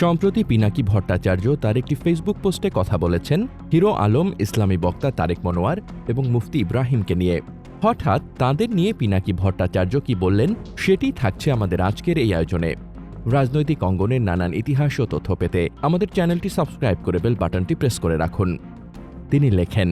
সম্প্রতি পিনাকি ভট্টাচার্য তার একটি ফেসবুক পোস্টে কথা বলেছেন, হিরো আলম, ইসলামী বক্তা তারেক মনোয়ার এবং মুফতি ইব্রাহিমকে নিয়ে। হঠাৎ তাঁদের নিয়ে পিনাকি ভট্টাচার্য কি বললেন, সেটি থাকছে আমাদের আজকের এই আয়োজনে। রাজনৈতিক অঙ্গনের নানান ইতিহাস ও তথ্য পেতে আমাদের চ্যানেলটি সাবস্ক্রাইব করে বেল বাটনটি প্রেস করে রাখুন। তিনি লেখেন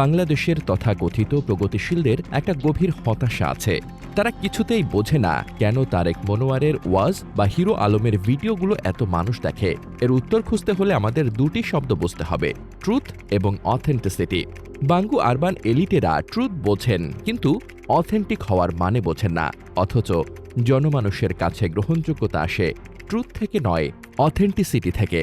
বাংলাদেশের তথাকথিত প্রগতিশীলদের একটা গভীর হতাশা আছে। তারা কিছুতেই বোঝে না কেন তারেক মনোয়ারের ওয়াজ বা হিরো আলমের ভিডিওগুলো এত মানুষ দেখে। এর উত্তর খুঁজতে হলে আমাদের দুটি শব্দ বুঝতে হবে, ট্রুথ এবং অথেন্টিসিটি। বাঙ্গু আরবান এলিটেরা ট্রুথ বোঝেন, কিন্তু অথেন্টিক হওয়ার মানে বোঝেন না, অথচ জনমানুষের কাছে গ্রহণযোগ্যতা আসে, ট্রুথ থেকে নয়, অথেন্টিসিটি থেকে।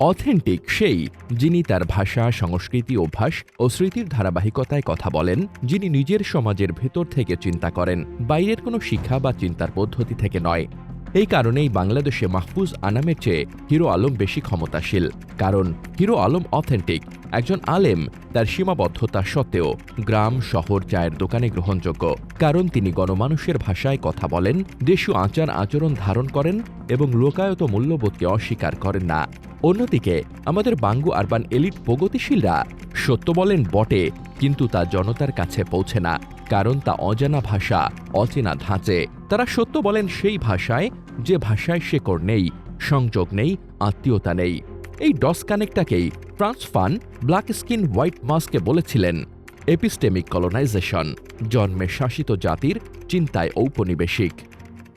অথেন্টিক সেই যিনি তার ভাষা, সংস্কৃতি, অভ্যাস ও স্মৃতির ধারাবাহিকতায় কথা বলেন, যিনি নিজের সমাজের ভেতর থেকে চিন্তা করেন, বাইরের কোনো শিক্ষা বা চিন্তার পদ্ধতি থেকে নয়। এই কারণেই বাংলাদেশে মাহফুজ আনামের চেয়ে হিরো আলম বেশি ক্ষমতাশীল, কারণ হিরো আলম অথেন্টিক, একজন আলেম, তার সীমাবদ্ধতা সত্ত্বেও গ্রাম, শহর, চায়ের দোকানে গ্রহণযোগ্য, কারণ তিনি গণমানুষের ভাষায় কথা বলেন, দেশীয় আচার আচরণ ধারণ করেন এবং লোকায়ত মূল্যবোধকে অস্বীকার করেন না। অন্যদিকে, আমাদের বাঙ্গু আরবান এলিট প্রগতিশীলরা সত্য বলেন বটে, কিন্তু তা জনতার কাছে পৌঁছে না, কারণ তা অজানা ভাষা, অচেনা ধাঁচে। তারা সত্য বলেন সেই ভাষায়, যে ভাষায় শেকড় নেই, সংযোগ নেই, আত্মীয়তা নেই। এই ডস কানেক্টটাকেই Frantz Fanon black skin white মাস্কে বলেছিলেন। এপিস্টেমিক কলোনাইজেশন, জন্মে শাসিত জাতির চিন্তায় ঔপনিবেশিক।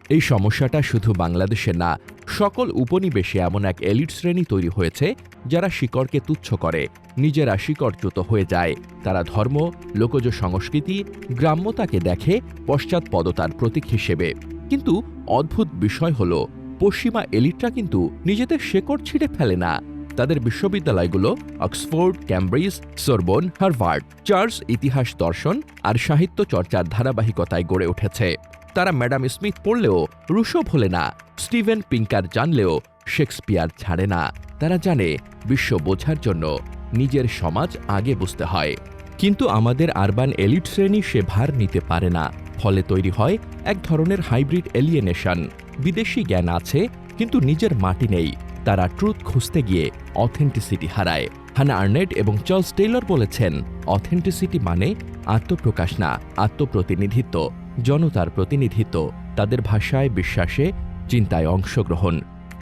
এই সমস্যাটা শুধু বাংলাদেশে না, সকল উপনিবেশে এমন এক এলিট শ্রেণি তৈরি হয়েছে যারা শিকড়কে তুচ্ছ করে। নিজেরা শিকড়চ্যুত হয়ে যায়। তারা ধর্ম, লোকজ সংস্কৃতি, গ্রাম্যতাকে দেখে পশ্চাৎপদতার প্রতীক হিসেবে। কিন্তু অদ্ভুত বিষয় হল, পশ্চিমা এলিটরা কিন্তু নিজেদের শেকড় ছিঁড়ে ফেলে না। তাদের বিশ্ববিদ্যালয়গুলো Oxford, Cambridge, Sorbonne, Harvard, Charles ইতিহাস দর্শন আর সাহিত্য চর্চার ধারাবাহিকতায় গড়ে উঠেছে। তারা ম্যাডাম স্মিথ পড়লেও রুশো ভোলে না, স্টিভেন পিঙ্কার জানলেও শেক্সপিয়ার ছাড়ে না। তারা জানে বিশ্ব বোঝার জন্য নিজের সমাজ আগে বুঝতে হয়। কিন্তু আমাদের আরবান এলিট শ্রেণি সে ভার নিতে পারে না। ফলে তৈরি হয় এক ধরনের হাইব্রিড এলিয়েনেশন। বিদেশি জ্ঞান আছে, কিন্তু নিজের মাটি নেই। তারা ট্রুথ খুঁজতে গিয়ে অথেন্টিসিটি হারায়। হানা আর্নেট এবং চার্লস টেইলর বলেছেন, অথেন্টিসিটি মানে আত্মপ্রকাশ না, আত্মপ্রতিনিধিত্ব। জনতার প্রতিনিধিত্ব, তাদের ভাষায় বিশ্বাসে চিন্তায় অংশগ্রহণ।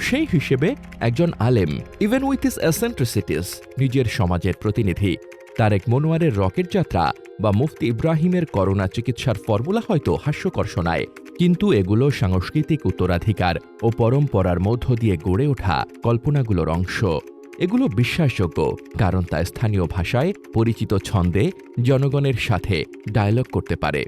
সেই হিসেবে একজন আলেম ইভেন উইথ ইস অ্যাসেন্ট্রিসিটিস নিজের সমাজের প্রতিনিধি। তারেক মনোয়ারের রকেট যাত্রা বা মুফতি ইব্রাহিমের করোনা চিকিৎসার ফর্মুলা হয়তো হাস্যকর শোনায়, কিন্তু এগুলো সাংস্কৃতিক উত্তরাধিকার ও পরম্পরার মধ্য দিয়ে গড়ে ওঠা কল্পনাগুলোর অংশ। এগুলো বিশ্বাসযোগ্য, কারণ তা স্থানীয় ভাষায় পরিচিত ছন্দে জনগণের সাথে ডায়লগ করতে পারে।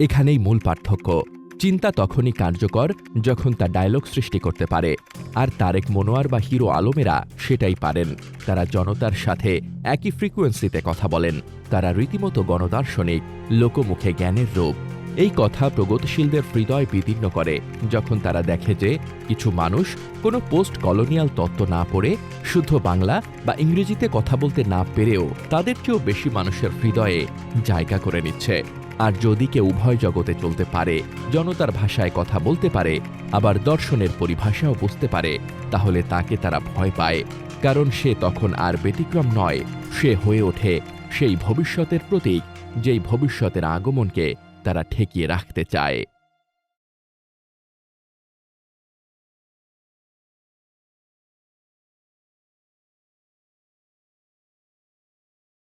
এখানেই মূল পার্থক্য। চিন্তা তখনই কার্যকর যখন তা ডায়লগ সৃষ্টি করতে পারে। আর তারেক মনোয়ার বা হিরো আলমেরা সেটাই পারেন। তারা জনতার সাথে একই ফ্রিকোয়েন্সিতে কথা বলেন। তারা রীতিমতো গণদার্শনিক, লোকমুখে জ্ঞানের রূপ এই কথা প্রগতিশীলদের হৃদয় বিদীর্ণ করে যখন তারা দেখে যে কিছু মানুষ কোনো পোস্ট কলোনিয়াল তত্ত্ব না পড়ে, শুদ্ধ বাংলা বা ইংরেজিতে কথা বলতে না পেরেও তাদের চেয়েও বেশি মানুষের হৃদয়ে জায়গা করে নিচ্ছে। আর যদি কেউ উভয় জগতে চলতে পারে, জনতার ভাষায় কথা বলতে পারে, আবার দর্শনের পরিভাষাও বুঝতে পারে, তাহলে তাকে তারা ভয় পায়, কারণ সে তখন আর ব্যতিক্রম নয়, সে হয়ে ওঠে সেই ভবিষ্যতের প্রতীক, যেই ভবিষ্যতের আগমনকে তারা ঠেকিয়ে রাখতে চায়।